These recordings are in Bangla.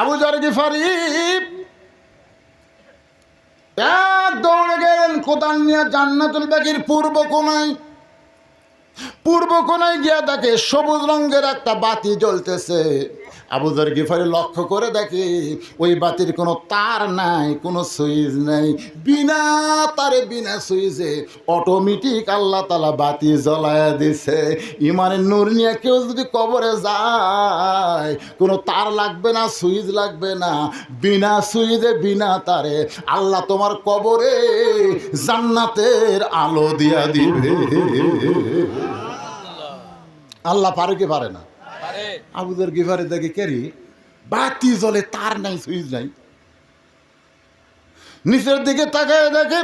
আবু জার গিফারি এক দৌড়ে গেলেন কোদাল নিয়ে জান্নাতুল বাগির পূর্ব কোনায় পূর্ব কোনায় গিয়া দেখে সবুজ রঙের একটা বাতি জ্বলতেছে। আবুজার গিফারি লক্ষ্য করে দেখে ওই বাতির কোনো তার নাই কোনো সুইচ নাই। বিনা তারে বিনা সুইচে অটোমেটিক আল্লাহ তালা বাতি জ্বলায় দিছে। ইমানের নূর নিয়ে কেউ যদি কবরে যায় কোনো তার লাগবে না সুইচ লাগবে না। বিনা সুইচে বিনা তারে আল্লাহ তোমার কবরে জান্নাতের আলো দিয়া দিবে। আল্লাহ পারে কি পারে না? আবুদের গিফারে দেখে কেরি বাতি জলে তার নাই সুইচ নাই। নিচের দিকে তাকায় দেখে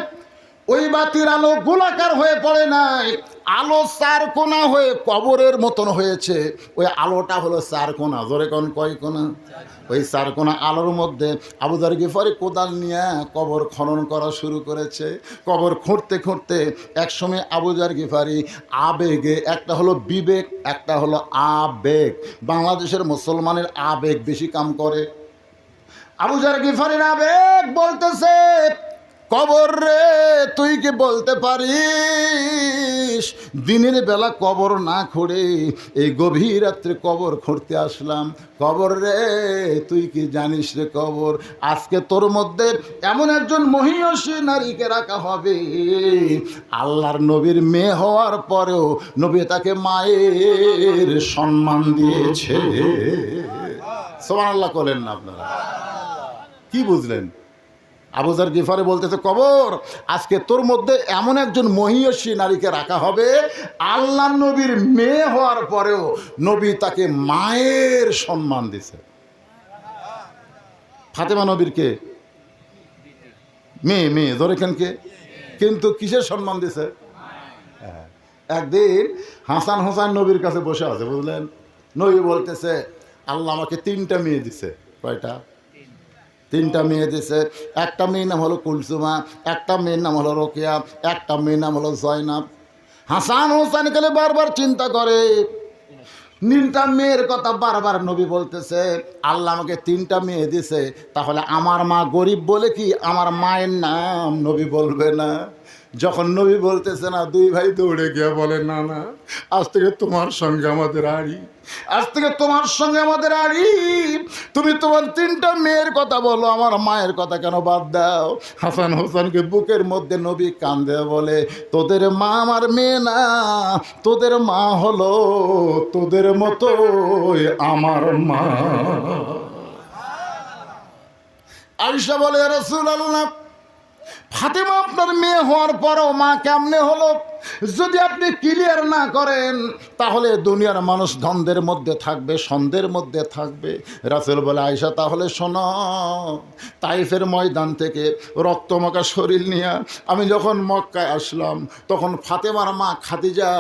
ওই বাতির আলো গোলাকার হয়ে পড়ে নাই। আলো চার কোনা হয়ে কবরের মতন হয়েছে। ওই আলোটা হলো চার কোনা জোরে কোন, কয় কোনা? ওই চার কোনা আলোর মধ্যে আবুদার গিফারি কোদাল নিয়ে কবর খনন করা শুরু করেছে। কবর খুঁড়তে খুঁড়তে একসময় আবুজার গিফারি আবেগে, একটা হলো বিবেক, একটা হলো আবেগ। বাংলাদেশের মুসলমানের আবেগ বেশি কাম করে। আবুজার গিফারির আবেগ বলতেছে কবর রে, তুই কি বলতে পারিস? দিনের বেলা কবর না খুঁড়ে এই গভীর রাত্রে কবর খুঁড়তে আসলাম। কবর রে, তুই কি জানিস রে কবর? আজকে তোর মধ্যে এমন একজন মহিষী নারীকে রাখা হবে। আল্লাহর নবীর মেয়ে হওয়ার পরেও নবী তাকে মায়ের সম্মান দিয়েছে। সোমান আল্লাহ করলেন না আপনারা। কি বুঝলেন? আবুজার গিফারে বলতেছে, কবর, আজকে তোর মধ্যে এমন একজন মহিয়সী নারীকে রাখা হবে, আল্লাহ নবীর মেয়ে হওয়ার পরেও নবী তাকে মায়ের সম্মান দিছে। ফাতেমা নবীর কে? মেয়ে মেয়ে ধরেখানকে কিন্তু কিসের সম্মান দিছে? হ্যাঁ। একদিন হাসান হোসান নবীর কাছে বসে আছে, বুঝলেন? নবী বলতেছে, আল্লাহ আমাকে তিনটা মেয়ে দিছে। কয়টা? তিনটা মেয়ে দিছে। একটা মেয়ের নাম হলো কুলসুমা, একটা মেয়ের নাম হলো রোকিয়া, একটা মেয়ের নাম হলো জয়নাব। হাসান হোসান গেলে বারবার চিন্তা করে। তিনটা মেয়ের কথা বারবার নবী বলতেছে, আল্লাহ আমাকে তিনটা মেয়ে দিছে, তাহলে আমার মা গরিব বলে কি আমার মায়ের নাম নবী বলবে না? যখন নবী বলতেছে না, দুই ভাই দৌড়ে গিয়ে বলে, না না, আজ থেকে তোমার সঙ্গে আমাদের আড়ি আজ থেকে তোমার সঙ্গে আমাদের আড়ি তুমি তোমার তিনটা মেয়ের কথা বলো, আমার মায়ের কথা কেন বাদ দাও? হাসান হোসেনকে বুকের মধ্যে নবী কান্দে বলে, তোদের মা আমার মেয়ে না, তোদের মা হলো তোদের মতো আমার মা। আয়সা বলে রসুল আল্লাহ ফাতেমা আপনার মেয়ে হওয়ার পরও মা কেমনে হলো? যদি আপনি ক্লিয়ার না করেন, তাহলে দুনিয়ার মানুষ দ্বন্দ্বের মধ্যে থাকবে, সন্দের মধ্যে থাকবে। রাসেল বলে আয়সা তাহলে শোনো, তাইফের ময়দান থেকে রক্তমাখা শরীর নিয়ে আমি যখন মক্কায় আসলাম, তখন ফাতেমার মা খাদিজা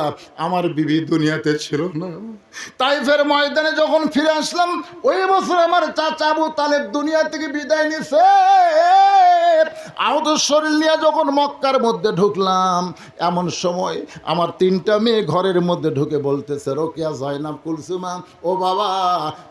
আমার বিবি দুনিয়াতে ছিল না। তাইফের ময়দানে যখন ফিরে আসলাম, ওই বছর আমার চাচা আবু তালেব দুনিয়া থেকে বিদায় নিছে। আহত শরীর নিয়ে যখন মক্কার মধ্যে ঢুকলাম, এমন সময় আমার তিনটা মেয়ে ঘরের মধ্যে ঢুকে বলতেছে, রোকিয়া জয়নাব কুলসুমা, ও বাবা,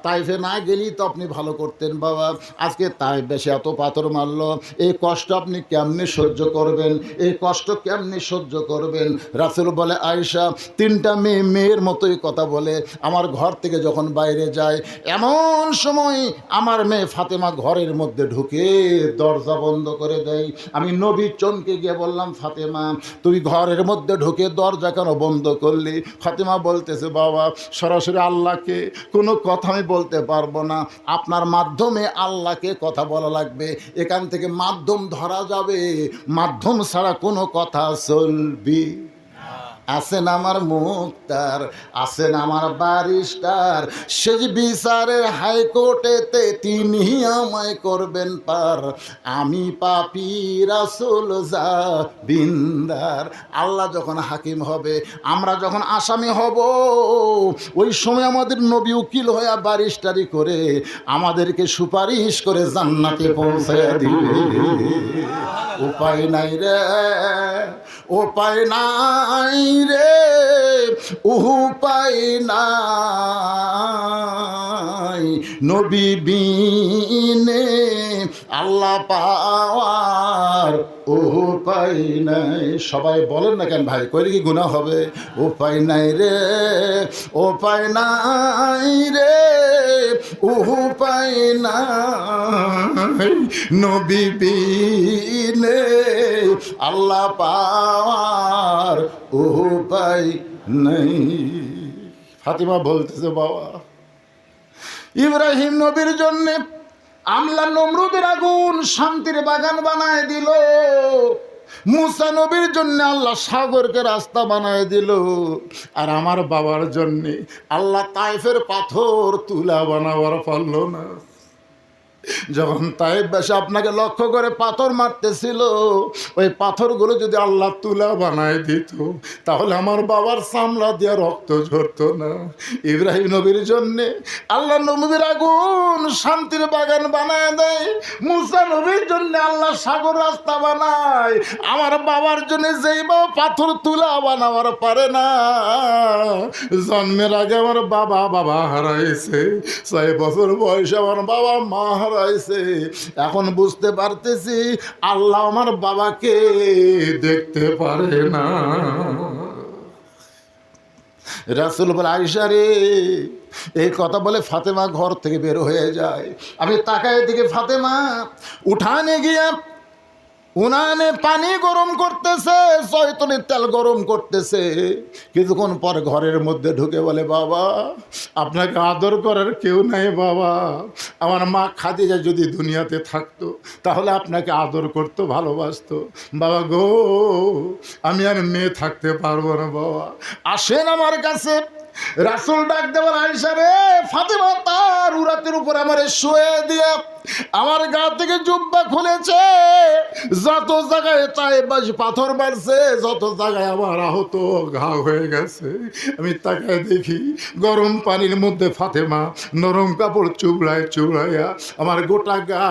তাইফে না গেলেই তো আপনি ভালো করতেন বাবা। আজকে তাই বেশি এত পাথর মারলো। এই কষ্ট আপনি কেমনে সহ্য করবেন? এই কষ্ট কেমনে সহ্য করবেন? রাসেল বলে আয়সা তিনটা মেয়ে মেয়ের মতোই কথা বলে। আমার ঘর থেকে যখন বাইরে যায়, এমন সময় আমার মেয়ে ফাতেমা ঘরের মধ্যে ঢুকে দরজা বন্ধ করে দেয়। আমি নবী চমকে গিয়ে বললাম, ফাতেমা, তুই ঘরের মধ্যে ঢুকে দরজা কেন বন্ধ করলি? ফাতেমা বলতেছে, বাবা, সরাসরি আল্লাহকে কোনো কথা আমি বলতে পারব না। আপনার মাধ্যমে আল্লাহকে কথা বলা লাগবে। এখান থেকে মাধ্যম ধরা যাবে। মাধ্যম ছাড়া কোনো কথা চলবি আছেন আমার মুক্তার, আছেন আমার বারিস্টার সে যে বিচারের হাইকোর্টেতে তিনি আমায় করবেন পার। আমি পাপি রাসুল যা বিন্দার আল্লাহ যখন হাকিম হবে, আমরা যখন আসামি হব, ওই সময় আমাদের নবী উকিল হয়ে বারিস্টারি করে আমাদেরকে সুপারিশ করে জান্নাতে পৌঁছায় দিবে। উপায় নাই রে। উপায় নাই রে উপায় নাই। নবী বিনে আল্লাহ পাওয়ার উপায় নাই। সবাই বলেন না কেন ভাই, কইলে কি গুণা হবে? উপায় নাই রে উপায় নাই রে উপায় নাই। নবী বিনে আল্লাহ পাওয়ার উপায় নেই। ফাতিমা বলতেছে, বাবা, ইব্রাহিম নবীর জন্য আমলা নমরুদের আগুন শান্তির বাগান বানায় দিল। মুসা নবীর জন্য আল্লাহ সাগরকে রাস্তা বানায় দিল। আর আমার বাবার জন্যে আল্লাহ তাইফের পাথর তুলা বানাবার পারল না। যখন তাইব বেশে আপনাকে লক্ষ্য করে পাথর মারতেছিল, ওই পাথরগুলো যদি আল্লাহ তুলা বানায় দিত, তাহলে আমার বাবার চামড়া দিয়ে রক্ত ঝরতো না। ইব্রাহিম নবীর জন্যে আল্লাহ নবীর আগুন শান্তির বাগান বানায় দেয়, মুসা নবীর জন্য আল্লাহ সাগর রাস্তা বানায়। আমার বাবার জন্য যেই বাবা পাথর তুলা বানাবার পারে না। জন্মের আগে আমার বাবা বাবা হারাইছে, ছয় বছর বয়সে আমার বাবা মা হারাইছে এখন বুঝতে পারতেছি, আল্লাহ আমার বাবাকে দেখতে পারে না। রাসুল বলে আইসা রে, এই কথা বলে ফাতেমা ঘর থেকে বের হয়ে যায়। আমি তাকায় দিকে ফাতেমা, উঠানে গিয়ে উনানে পানি গরম করতেছে জয়তনের তেল গরম করতেছে। কিছুক্ষণ পর ঘরের মধ্যে ঢুকে বলে, বাবা, আপনাকে আদর করার কেউ নাই বাবা। আমার মা খাদিজা যদি দুনিয়াতে থাকতো, তাহলে আপনাকে আদর করতো, ভালোবাসতো। বাবা গো, আমি আর মেয়ে থাকতে পারব না বাবা। আসেন আমার কাছে। রাসুল ডাক দেবার আইসা রে, ফাতেমা, তার উরাতের উপর আমার শুয়ে দিয়ে আমার গা থেকে জুব্বা খুলেছে। যত জায়গায় তাই বাস পাথর মারছে, যত জায়গায় আমার আহত ঘা হয়ে গেছে। আমি তাকায় দেখি গরম পানির মধ্যে ফাতেমা নরম কাপড় চুবড়ায় চুবড়াইয়া আমার গোটা গা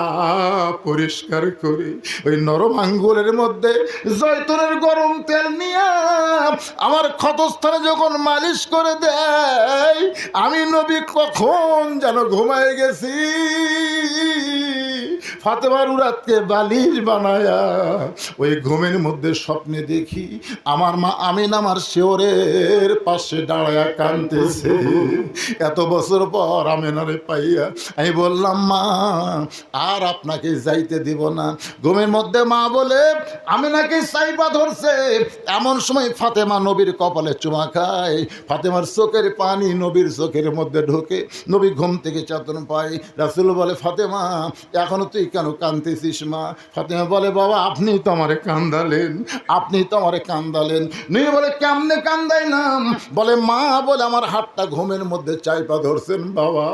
পরিষ্কার করে ওই নরম আঙ্গুলের মধ্যে জয়তুনের গরম তেল নিয়ে আমার ক্ষতস্থানে যখন মালিশ করে দেয়, আমি নবী কখন যেন ঘুমায় গেছি। ফাতেমার উরাতকে বালির বানায়া, ওই ঘুমের মধ্যে স্বপ্নে দেখি আমার মা আমিন আমার শিওরের পাশে দাঁড়ায়া কানতেছে এত বছর পর আমিনারে পাইয়া আমি বললাম, মা, আর আপনাকে যাইতে দিব না। ঘুমের মধ্যে মা বলে আমিনাকে সাইবা ধরছে। এমন সময় ফাতেমা নবীর কপালে চুমা খায়। ফাতেমার চোখের পানি নবীর চোখের মধ্যে ঢোকে। নবী ঘুম থেকে চেতন পায়। রাসুল বলে, ফাতেমা এখনও তুই কেন কান্দতেছিস মা? ফাতেমা বলে, বাবা, আপনি তো আমারে কান্দালেন, আপনি তো আমারে কান্দালেন। নিয়ে বলে, কেমনে কান্দাইলাম? বলে, মা, বলে, আমার হাতটা ঘুমের মধ্যে চাইপা ধরছেন, বাবা।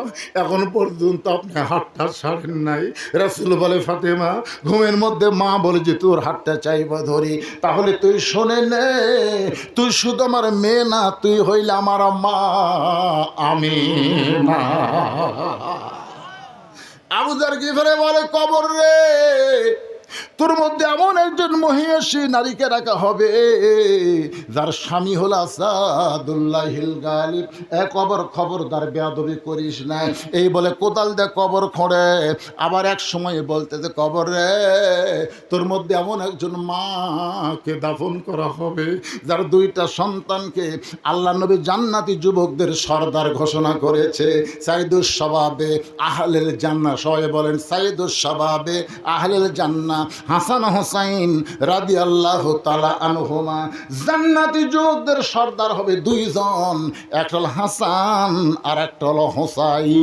এখন পর্যন্ত আপনি হাতটা ছাড়েন নাই। রাসুল বলে, ফাতেমা, ঘুমের মধ্যে মা বলে যে তোর হাতটা চাইবা ধরি, তাহলে তুই শোনে নে, তুই শুধু আমার মেয়ে না, তুই হইলে আমার মা, আমি না আবুদার গিফারে বলে কবর রে? তোর মধ্যে এমন একজন মহিষী নারীকে রাখা হবে, যার স্বামী হল আসাদুল্লাহিল গালিব। এ কবর খবরদার বেয়াদবি করিস না। এই বলে কোদাল দে কবর খোঁড়ে। আবার এক সময় বলতেছে, কবর রে, তোর মধ্যে এমন একজন মাকে দাফন করা হবে, যার দুইটা সন্তানকে আল্লাহ নবী জান্নাতি যুবকদের সর্দার ঘোষণা করেছে। সাইদুস স্বভাবে আহলেল জান্না সবাই বলেন সাইদুস স্বভাবে আহলেল জান্না হাসান হোসাইন রাদি আল্লাহ তালা আনহুমা জান্নাতি যুবকদের সর্দার হবে দুইজন, একটা হল হাসান আর একটা হলো হোসাই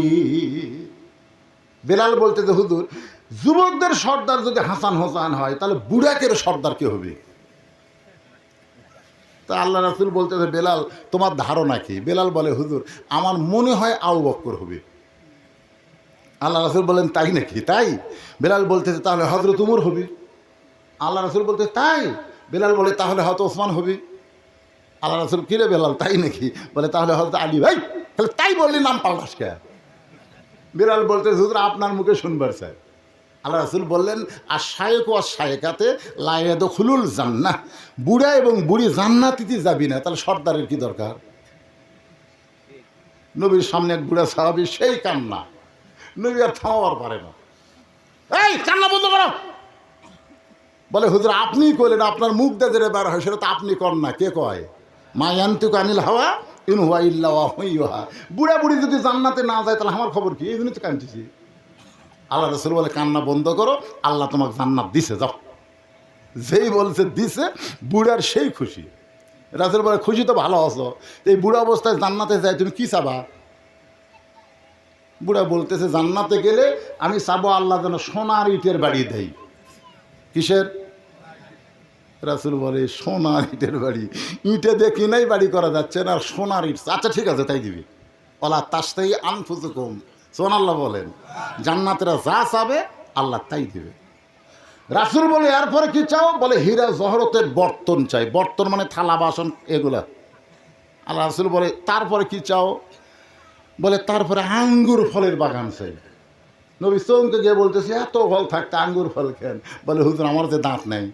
বেলাল বলতে যে, হুজুর, যুবকদের সর্দার যদি হাসান হোসান হয়, তাহলে বুড়াকের সর্দার কে হবে? তা আল্লাহ রাসুল বলতে বেলাল, তোমার ধারণা কি? বেলাল বলে, হুজুর, আমার মনে হয় আউ বক্কর হবে। আল্লাহ রাসুল বলেন, তাই নাকি? তাই? বেলাল বলতেছে, তাহলে হজরত উমর হবে। আল্লাহ রাসুল বলতে তাই? বেলাল বলে, তাহলে হয়তো ওসমান হবে। আল্লাহ রাসুল কিরে বেলাল, তাই নাকি? বলে, তাহলে হয়তো আলী, ভাই, তাহলে তাই বললি নাম পাল্টাস কে? বেলাল বলতে হুজুর, আপনার মুখে শুনবার স্যার আল্লাহ রাসুল বললেন আর শায়েক ও শায়েকাতে লায়েদ খুলুল জান্না বুড়া এবং বুড়ি জান্নাতিতে যাবি না, তাহলে সর্দারের কি দরকার? নবীর সামনে এক বুড়া সাহাবি, সেই কান্না। নবী আর থামাবার পারে না। এই, কান্না বন্ধ করো। বলে, হুজুর আপনি কইলেন, আপনার মুখ দিয়ে বার হয়, সেটা তো আপনি কর না। কে কয়? মা ইয়ান্তুক আনিল হাওয়া, ইন হুয়া ওয়া হুইহা বুড়া বুড়ি যদি জান্নাতে না যায়, তাহলে আমার খবর কি? এই জন্য তো কাঁদতেছি। আল্লাহ রসুল বলে, কান্না বন্ধ করো, আল্লাহ তোমাকে জান্নাত দিছে, যাও। যেই বলছে, দিছে, বুড়ার সেই খুশি। রাসুল বলে, খুশি তো ভালো আছো। এই বুড়া অবস্থায় জান্নাতে যায়, তুমি কি চাবা? বুড়া বলতেছে, জান্নাতে গেলে আমি চাবো আল্লাহ যেন সোনার ইটের বাড়ি দেয়। কিসের? রাসুল বলে, সোনার ইটের বাড়ি। ইটে দিয়ে কিনাই বাড়ি করা যাচ্ছে না সোনার ইট আচ্ছা ঠিক আছে, তাই দিবি। ওলা তাস্তাই আনফুসু কম সোনাল্লাহ বলেন, জান্নাতেরা যা চাবে, আল্লাহ তাই দিবে। রাসুল বলে, এরপরে কি চাও? বলে, হীরা জহরতের বর্তন চাই। বর্তন মানে থালা, বাসন, এগুলা। আল্লাহ রাসুল বলে, তারপরে কি চাও? বলে, তারপরে আঙ্গুর ফলের বাগান চাই। নবী চৌমকে গিয়ে বলতেছে, এত ফল থাকতে আঙ্গুর ফল খেন বলে, হুজুর, আমার যে দাঁত নেই।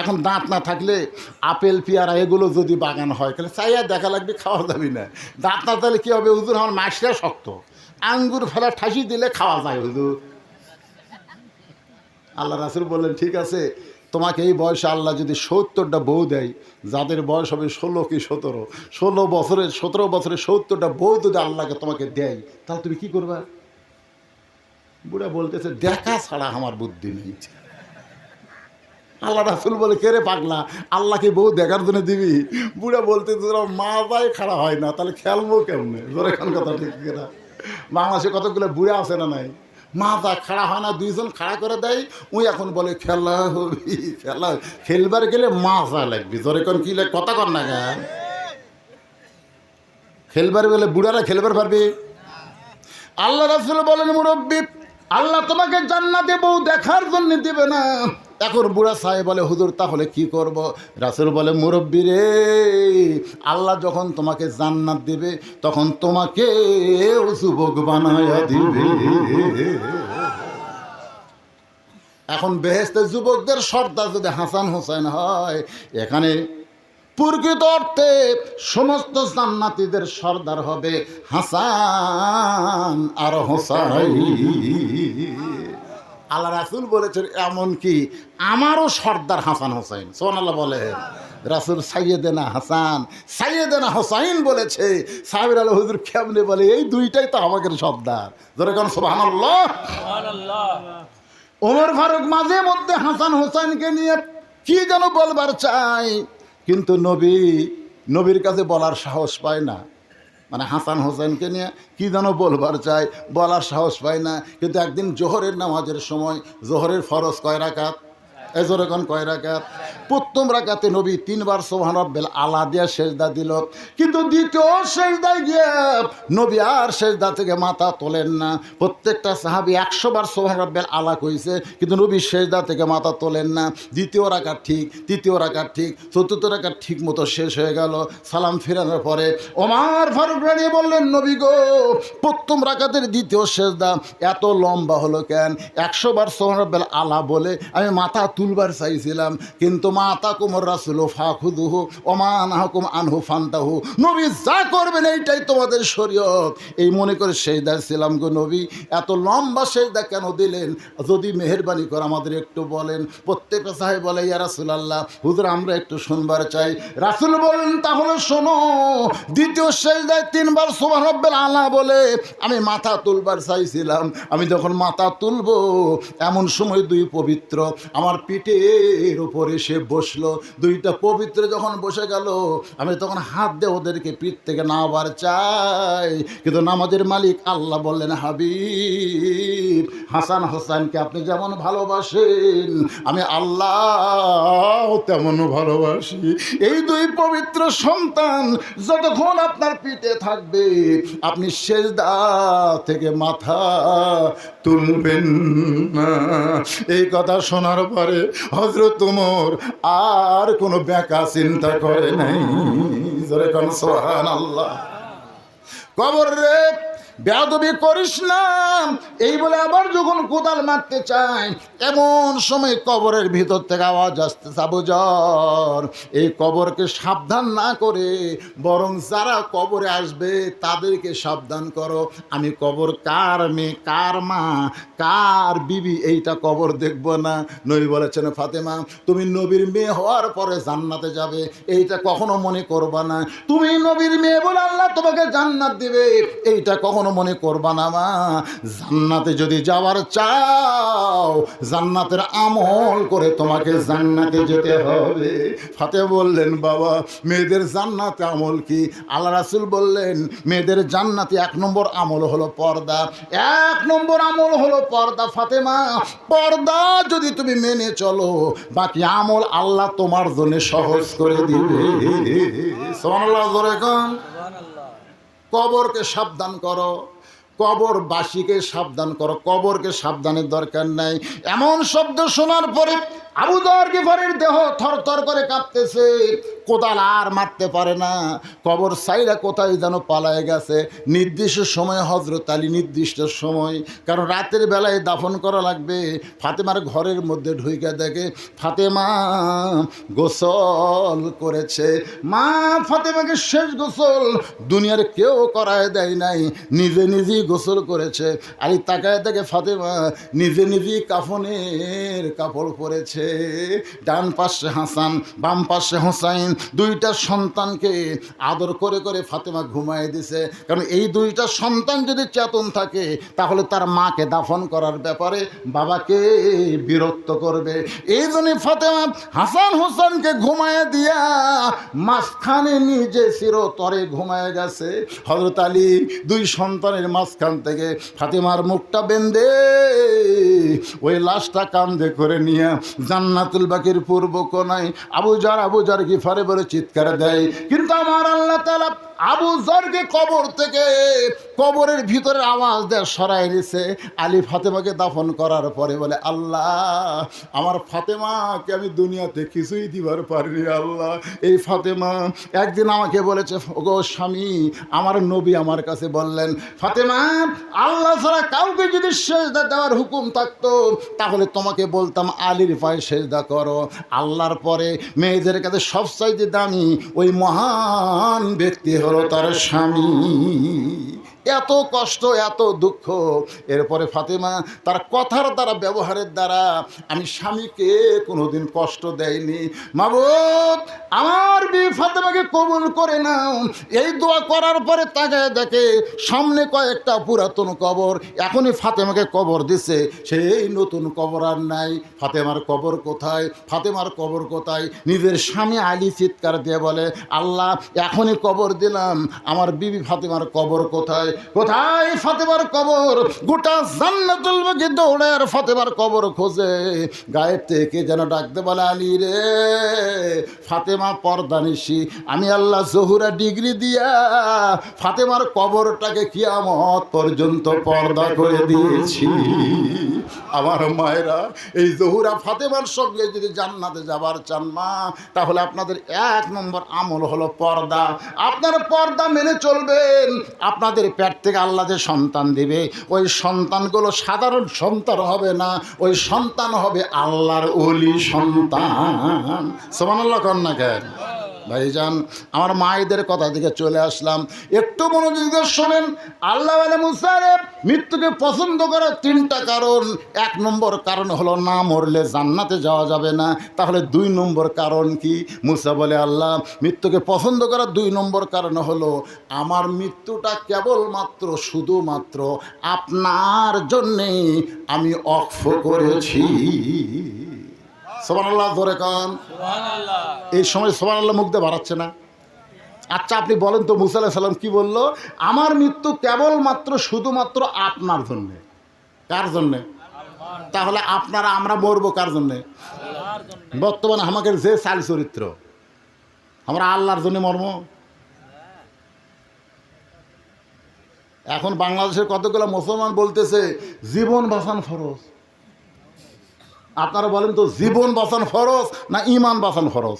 এখন দাঁত না থাকলে আপেল, পেয়ারা, এগুলো যদি বাগান হয়, তাহলে চাইয়া দেখা লাগবে, খাওয়া যাবে না। দাঁত না তাহলে কী হবে, হুজুর, আমার মাছটা শক্ত। আঙ্গুর ফেলা ঠাসি দিলে খাওয়া যায়, হুজুর। আল্লাহ রাসুল বললেন, ঠিক আছে তোমাকে এই বয়সে আল্লাহ যদি সত্তরটা বউ দেয়, যাদের বয়স হবে ষোলো কি সতেরো, ষোলো বছরের, সতেরো বছরের সত্তরটা বউ যদি আল্লাহকে তোমাকে দেয়, তাহলে তুমি কি করবা? বুড়া বলতেছে, দেখা ছাড়া আমার বুদ্ধি নেই। আল্লাহ রাসুল বলে, কে রে পাগলা? আল্লাহকে বউ দেখার জন্য দিবি? বুড়া বলতে মা বাই খাড়া হয় না, তাহলে খেলব কেমনে? জোরে খান কথা ঠিক কিনা। বাংলাদেশে কতগুলো বুড়া আছে না নাই? মা তা খাড়া হয় না, দুইজন খাড়া করে দেয়। ওই এখন বলে, খেলা হবি, খেলা খেলবার গেলে মা লাগবে লাগবি। জোরে কোন কি লাগে, কথা কর না গা খেলবার গেলে বুড়ারা খেলবার পারবে? আল্লাহ রাসুল বলেন, মুরব্বী, আল্লাহ তোমাকে জান্নাতে বউ দেখার জন্য দিবে না। এখন বুড়া সাহেব বলে, হুজুর, তাহলে কি করব? রাসুল বলে, মুরব্বী রে, আল্লাহ যখন তোমাকে জান্নাত দিবে, তখন তোমাকে যুবক বানায়া দিবে। এখন বেহেস্তে যুবকদের সর্দার যদি হাসান হোসেন হয়, এখানে প্রকৃত অর্থে সমস্ত জান্নাতীদের সর্দার হবে হাসান আর হোসাই আল্লাহ রাসুল বলেছেন এমন কি আমারও সর্দার হাসান হোসাইন সোহান আল্লাহ বলে। রাসুল সাইয়েদেনা হাসান, সাইয়েদেনা হোসাইন বলেছে, সাহেবের আল্লাহ হুজুর কেমনে বলে, এই দুইটাই তো আমাদের সর্দার। ধরে কোন সোহান আল্লাহ ওমর ফারুক মাঝে মধ্যে হাসান হোসেনকে নিয়ে কি যেন বলবার চাই, কিন্তু নবী, নবীর কাছে বলার সাহস পায় না। মানে হাসান হোসেনকে নিয়ে কী যেন বলবার চাই, বলার সাহস পায় না। কিন্তু একদিন জোহরের নামাজের সময়, জোহরের ফরজ কয় রাকাত? এজোরেখন কয় রাকাত? প্রথম রাকাতে নবী তিনবার সোহান রব্বেল আলা দিয়া সেজদা দিল। কিন্তু দ্বিতীয় সেজদায় গিয়ে নবী আর সেজদা থেকে মাথা তোলেন না। প্রত্যেকটা সাহাবি একশো বার সোহান রব্বেল আলা কইছে, কিন্তু নবী সেজদা থেকে মাথা তোলেন না। দ্বিতীয় রাকাত ঠিক, তৃতীয় রাকাত ঠিক, চতুর্থ রাকাত ঠিক মতো শেষ হয়ে গেল। সালাম ফেরানোর পরে ওমার ফারুক রানিয়ে বললেন, নবী গো, প্রথম রাকাতের দ্বিতীয় সেজদা এত লম্বা হলো কেন? একশো বার সোহান রব্বেল আলা বলে আমি মাথা তুলবার চাইছিলাম, কিন্তু মাতা কুমর রাসুল ফাখুদুহু ওমান হাকুম আনহু ফান্তাহু। নবী যা করবেন এইটাই তোমাদের শরীয়ত। এই মনে করে সেজদা ছিলাম গো নবী। এত লম্বা সেজদা কেন দিলেন? যদি মেহরবানি করে আমাদের একটু বলেন। প্রত্যেকটা সাহেব বলে, ইয়া রাসুল আল্লাহ হুজুর, আমরা একটু শুনবার চাই। রাসুল বলেন, তাহলে শোনো, দ্বিতীয় সেজদায় তিনবার সোবাহ রব্বেল আলা বলে, আমি মাথা তুলবার চাইছিলাম। আমি যখন মাথা তুলবো, এমন সময় দুই পবিত্র, আমার পিঠের উপরে সে বসল। দুইটা পবিত্র যখন বসে গেল, আমি তখন হাত দিয়ে ওদেরকে পিঠ থেকে নামাবার চাই। কিন্তু নামাজের মালিক আল্লাহ বললেন, হাবিব, হাসান হাসানকে আপনি যেমন ভালোবাসেন, আমি আল্লাহ তেমন ভালোবাসি। এই দুই পবিত্র সন্তান যতক্ষণ আপনার পিঠে থাকবে, আপনি সেজদা থেকে মাথা তুলবেন না। এই কথা শোনার পরে হজরত তোমর আর কোনো বেকা চিন্তা করে নাই। সোহান আল্লাহ কবর রে বেয়াদবি করিস না। এই বলে আবার যখন কোদাল মারতে চায়, এমন সময় কবরের ভিতর থেকে আওয়াজ আসতে সাবুজর এই কবরকে সাবধান না করে বরং যারা কবরে আসবে তাদেরকে সাবধান করো। আমি কবর কার মেয়ে, কার মা, কার বিবি এইটা কবর দেখব না। নবী বলেছেন, ফাতেমা, তুমি নবীর মেয়ে হওয়ার পরে জান্নাতে যাবে, এইটা কখনো মনে করবা না। তুমি নবীর মেয়ে বলে আল্লাহ তোমাকে জান্নাত দিবে, এইটা কখনো মনে করবা না মা? জান্নাতে যদি যাওয়ার চাও, জান্নাতের আমল করে তোমাকে জান্নাতে যেতে হবে। ফাতে বললেন, বাবা, মেয়েদের জান্নাতে আমল কি? আল্লাহ রাসুল বললেন, মেয়েদের জান্নাতে এক নম্বর আমল হলো পর্দা। এক নম্বর আমল হলো পর্দা, ফাতেমা। পর্দা যদি তুমি মেনে চলো, বাকি আমল আল্লাহ তোমার জন্য সহজ করে দিবে। সোমানুল্লাহ জোরে কন। কবরকে সাবধান করো। কবরবাসীকে সাবধান করো। কবরকে সাবধানের দরকার নাই। এমন শব্দ শোনার পরে আবু দর গিফারের দেহ থরথর করে কাঁপতেছে। কোদাল আর মারতে পারে না। কবর সাইরা কোথায় যেন পালায় গেছে। নির্দিষ্ট সময় হজরত আলী নির্দিষ্ট সময়, কারণ রাতের বেলায় দাফন করা লাগবে। ফাতেমার ঘরের মধ্যে ঢুইকা দেখে ফাতেমা গোসল করেছে। মা, ফাতেমাকে শেষ গোসল দুনিয়ার কেউ করায় দেয় নাই। নিজে নিজেই গোসল করেছে। আলী তাকায় দেখে ফাতেমা নিজে নিজেই কাফনের কাপড় পরেছে। ডান পাশে হাসান, বাম পাশে হোসাইন, দুইটা সন্তানকে আদর করে করে ফাতেমা ঘুমায় দিছে। কারণ এই দুইটা সন্তান যদি চেতন থাকে, তাহলে তার মাকে দাফন করার ব্যাপারে বাবাকে বিরক্ত করবে। এই জন্য ফাতেমা হাসান হোসেনকে ঘুমায় দিয়া মাঝখানে নিজে চিরতরে ঘুমায় গেছে। হজরত আলী দুই সন্তানের মাঝখান থেকে ফাতেমার মুখটা বেঁধে ওই লাশটা কান্দে করে নিয়ে জান্নাতুল বাকির পূর্ব কোনায় আবুজার আবুজার গিফারে বলে চিৎকার দেয়। কিন্তু আমার আল্লাহ তালা আবু জরকে কবর থেকে কবরের ভিতরে আওয়াজ দেয় সরাই নিছে আলী ফাতেমাকে দাফন করার পরে বলে, আল্লাহ, আমার ফাতেমাকে আমি দুনিয়াতে কিছুই দিবার পারিনি, আল্লাহ। এই ফাতেমা একদিন আমাকে বলেছে গো স্বামী, আমার নবী আমার কাছে বললেন, ফাতেমা, আল্লাহ ছাড়া কাউকে যদি সেজদা দেওয়ার হুকুম থাকতো, তাহলে তোমাকে বলতাম, আলীর পায়ে সেজদা করো। আল্লাহর পরে মেয়েদের কাছে সবচাইতে দামি ওই মহান ব্যক্তি হলো তার স্বামী। এত কষ্ট, এত দুঃখ। এরপরে ফাতেমা তার কথার দ্বারা, ব্যবহারের দ্বারা, আমি স্বামীকে কোনোদিন কষ্ট দেয়নি মাবুদ আমার বি ফাতেমাকে কবুল করে নাও। এই দোয়া করার পরে তাকে দেখে সামনে কয়েকটা পুরাতন কবর। এখনই ফাতেমাকে কবর দিছে। সেই নতুন কবর আর নাই। ফাতেমার কবর কোথায়? ফাতেমার কবর কোথায়? নিজের স্বামী আলী চিৎকার দিয়ে বলে, আল্লাহ, এখনই কবর দিলাম। আমার বিবি ফাতেমার কবর কোথায়? কোথায় ফাতেমার কবর? গোটা জান্নাতুল বাকি দৌড়ে আর ফাতেমার কবর খোঁজে। গায়েব থেকে যেন ডাকতে বলে, আলী রে, ফাতেমা পর্দানিসি আমি আল্লাহ জহুরা ডিগ্রি দিয়া ফাতেমার কবরটাকে কিয়ামত পর্যন্ত পর্দা করে দিয়েছি। আমার মায়েরা, এই জহুরা ফাতেমার সঙ্গে যদি জান্নাতে যাবার চান মা, তাহলে আপনাদের এক নম্বর আমল হলো পর্দা। আপনার পর্দা মেনে চলবেন। আপনাদের পেট থেকে আল্লাহ যে সন্তান দিবে, ওই সন্তানগুলো সাধারণ সন্তান হবে না, ওই সন্তান হবে আল্লাহর অলি সন্তান। সমান আল্লাহ কন্যা কেন? ভাইজান, আমার মায়েদের কথা থেকে চলে আসলাম। একটু মনোযোগ শোনেন, আল্লাহ আলী মুসারেব মৃত্যুকে পছন্দ করার তিনটা কারণ। এক নম্বর কারণ হলো না মরলে জান্নাতে যাওয়া যাবে না। তাহলে দুই নম্বর কারণ কি? মুসা বলে, আল্লাহ, মৃত্যুকে পছন্দ করার দুই নম্বর কারণ হলো, আমার মৃত্যুটা কেবলমাত্র, শুধুমাত্র আপনার জন্যে আমি অক্ষ করেছি। সোমান আল্লাহ ধরে কান এই সময় সোমান আল্লাহ মুখ দিয়ে বাড়াচ্ছে না। আচ্ছা আপনি বলেন তো মুসা সাল্লাম কি বলল? আমার মৃত্যু কেবলমাত্র শুধুমাত্র আপনার জন্যে। কার জন্যে? তাহলে আপনারা আমরা মরবো কার জন্যে? বর্তমানে আমাদের যে চাল চরিত্র আমরা আল্লাহর জন্য মর্ম এখন বাংলাদেশের কতগুলো মুসলমান বলতেছে জীবন বাঁচান ফরজ। আপনারা বলেন তো জীবন বাঁচান ফরজ না ইমান বাঁচান ফরজ?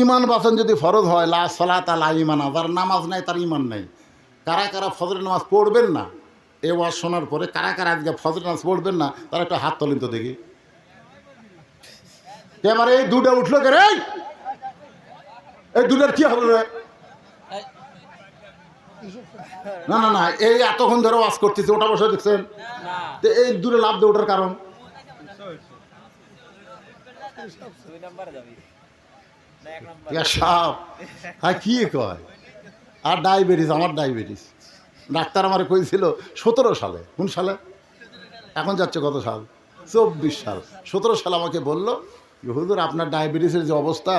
ইমান বাঁচান যদি ফরজ হয় লা সলা তা লা ইমান যার নামাজ নাই তার ইমান নাই। কারা কারা ফজরের নামাজ পড়বেন না? এ ওয়াজ শোনার পরে কারা কারা আজকে ফজরের নামাজ পড়বেন না তারা একটা হাত তোলেন তো দেখি। আমার এই দুটা উঠল কে রে? এই দুটার কি হবে রে? না না না এই এতক্ষণ ধরে ওয়াজ করতেছে ওটা বসে দেখছেন? তো এই দূরে লাভ দিয়ে ওঠার কারণ? ইয়া সাপ। হ্যাঁ কি কয়? আর ডায়াবেটিস, আমার ডায়াবেটিস। ডাক্তার আমার কইছিল, সতেরো সালে। কোন সালে? এখন যাচ্ছে কত সাল? চব্বিশ সাল। সতেরো সাল আমাকে বলল হুজুর, আপনার ডায়াবেটিসের যে অবস্থা,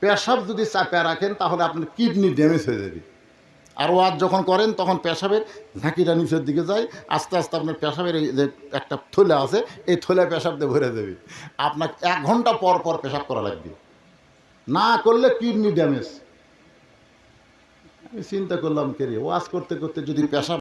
পেশাব যদি চাপে রাখেন, তাহলে আপনার কিডনি ড্যামেজ হয়ে যাবে। আর ওয়াজ যখন করেন, তখন পেশাবের ঝাঁকিটা নিচের দিকে যায়। আস্তে আস্তে আপনার পেশাবের এই যে একটা থলে আছে, এই থলে পেশাব দিয়ে ভরে দেবে। আপনাকে এক ঘণ্টা পর পর পেশাব করা লাগবে। না করলে কিডনি ড্যামেজ। আমি চিন্তা করলাম, কে ওয়াজ করতে করতে যদি পেশাব